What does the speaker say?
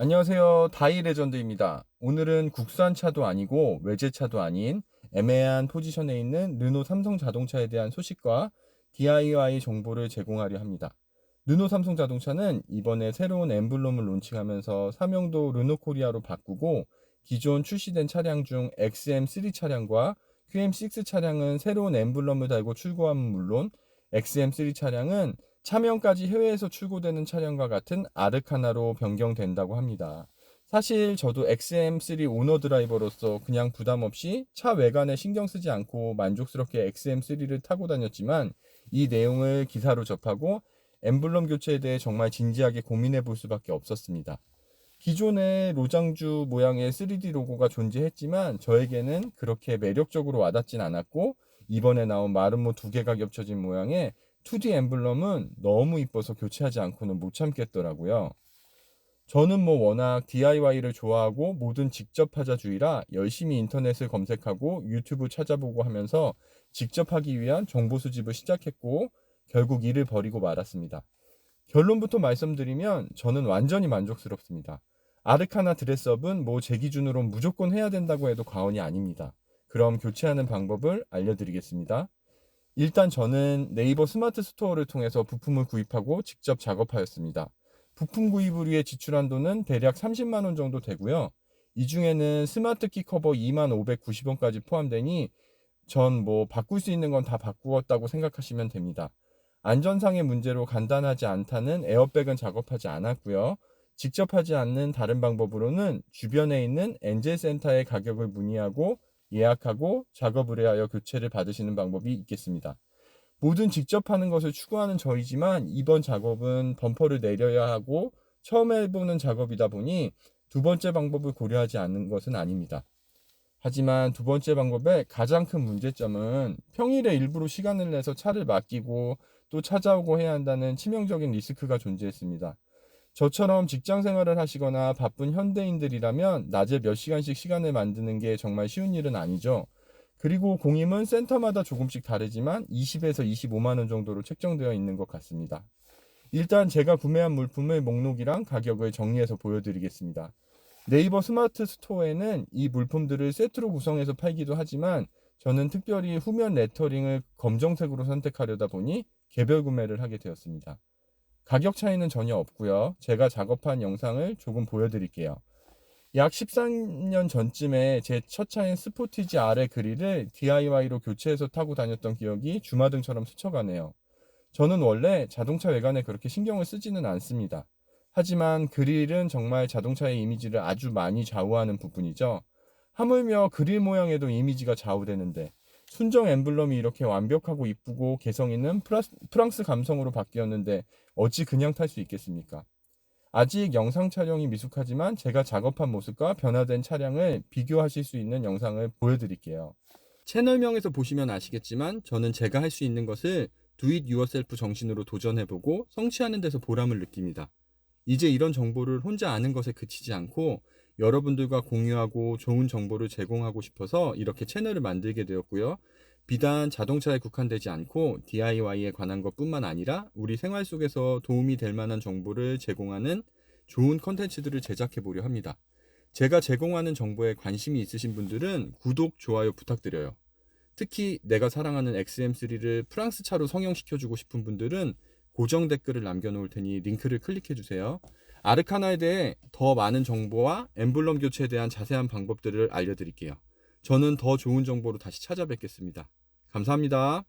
안녕하세요. 다이 레전드입니다. 오늘은 국산차도 아니고 외제차도 아닌 애매한 포지션에 있는 르노 삼성 자동차에 대한 소식과 DIY 정보를 제공하려 합니다. 르노 삼성 자동차는 이번에 새로운 엠블럼을 론칭하면서 사명도 르노 코리아로 바꾸고 기존 출시된 차량 중 XM3 차량과 QM6 차량은 새로운 엠블럼을 달고 출고함은 물론 XM3 차량은 차명까지 해외에서 출고되는 차량과 같은 아르카나로 변경된다고 합니다. 사실 저도 XM3 오너 드라이버로서 그냥 부담 없이 차 외관에 신경 쓰지 않고 만족스럽게 XM3를 타고 다녔지만 이 내용을 기사로 접하고 엠블럼 교체에 대해 정말 진지하게 고민해 볼 수밖에 없었습니다. 기존의 로장주 모양의 3D 로고가 존재했지만 저에게는 그렇게 매력적으로 와닿진 않았고 이번에 나온 마름모 두 개가 겹쳐진 모양의 2D 엠블럼은 너무 이뻐서 교체하지 않고는 못 참겠더라고요. 저는 뭐 워낙 DIY를 좋아하고 뭐든 직접 하자주의라 열심히 인터넷을 검색하고 유튜브 찾아보고 하면서 직접 하기 위한 정보 수집을 시작했고 결국 일을 버리고 말았습니다. 결론부터 말씀드리면 저는 완전히 만족스럽습니다. 아르카나 드레스업은 뭐 제 기준으로 무조건 해야 된다고 해도 과언이 아닙니다. 그럼 교체하는 방법을 알려드리겠습니다. 일단 저는 네이버 스마트 스토어를 통해서 부품을 구입하고 직접 작업하였습니다. 부품 구입을 위해 지출한 돈은 대략 30만 원 정도 되고요. 이 중에는 스마트 키 커버 2만 590원까지 포함되니 전 뭐 바꿀 수 있는 건 다 바꾸었다고 생각하시면 됩니다. 안전상의 문제로 간단하지 않다는 에어백은 작업하지 않았고요. 직접 하지 않는 다른 방법으로는 주변에 있는 엔젤 센터의 가격을 문의하고 예약하고 작업을 하여 교체를 받으시는 방법이 있겠습니다. 뭐든 직접 하는 것을 추구하는 저이지만 이번 작업은 범퍼를 내려야 하고 처음 해보는 작업이다 보니 두 번째 방법을 고려하지 않는 것은 아닙니다. 하지만 두 번째 방법의 가장 큰 문제점은 평일에 일부러 시간을 내서 차를 맡기고 또 찾아오고 해야 한다는 치명적인 리스크가 존재했습니다. 저처럼 직장 생활을 하시거나 바쁜 현대인들이라면 낮에 몇 시간씩 시간을 만드는 게 정말 쉬운 일은 아니죠. 그리고 공임은 센터마다 조금씩 다르지만 20에서 25만 원 정도로 책정되어 있는 것 같습니다. 일단 제가 구매한 물품의 목록이랑 가격을 정리해서 보여드리겠습니다. 네이버 스마트 스토어에는 이 물품들을 세트로 구성해서 팔기도 하지만 저는 특별히 후면 레터링을 검정색으로 선택하려다 보니 개별 구매를 하게 되었습니다. 가격 차이는 전혀 없고요. 제가 작업한 영상을 조금 보여드릴게요. 약 13년 전쯤에 제 첫 차인 스포티지 R의 그릴을 DIY로 교체해서 타고 다녔던 기억이 주마등처럼 스쳐가네요. 저는 원래 자동차 외관에 그렇게 신경을 쓰지는 않습니다. 하지만 그릴은 정말 자동차의 이미지를 아주 많이 좌우하는 부분이죠. 하물며 그릴 모양에도 이미지가 좌우되는데 순정 엠블럼이 이렇게 완벽하고 이쁘고 개성 있는 프랑스 감성으로 바뀌었는데 어찌 그냥 탈 수 있겠습니까? 아직 영상 촬영이 미숙하지만 제가 작업한 모습과 변화된 차량을 비교하실 수 있는 영상을 보여드릴게요. 채널명에서 보시면 아시겠지만 저는 제가 할 수 있는 것을 do yourself 정신으로 도전해보고 성취하는 데서 보람을 느낍니다. 이제 이런 정보를 혼자 아는 것에 그치지 않고 여러분들과 공유하고 좋은 정보를 제공하고 싶어서 이렇게 채널을 만들게 되었고요. 비단 자동차에 국한되지 않고 DIY에 관한 것뿐만 아니라 우리 생활 속에서 도움이 될 만한 정보를 제공하는 좋은 컨텐츠들을 제작해 보려 합니다. 제가 제공하는 정보에 관심이 있으신 분들은 구독, 좋아요 부탁드려요. 특히 내가 사랑하는 XM3를 프랑스 차로 성형시켜주고 싶은 분들은 고정 댓글을 남겨놓을 테니 링크를 클릭해 주세요. 아르카나에 대해 더 많은 정보와 엠블럼 교체에 대한 자세한 방법들을 알려드릴게요. 저는 더 좋은 정보로 다시 찾아뵙겠습니다. 감사합니다.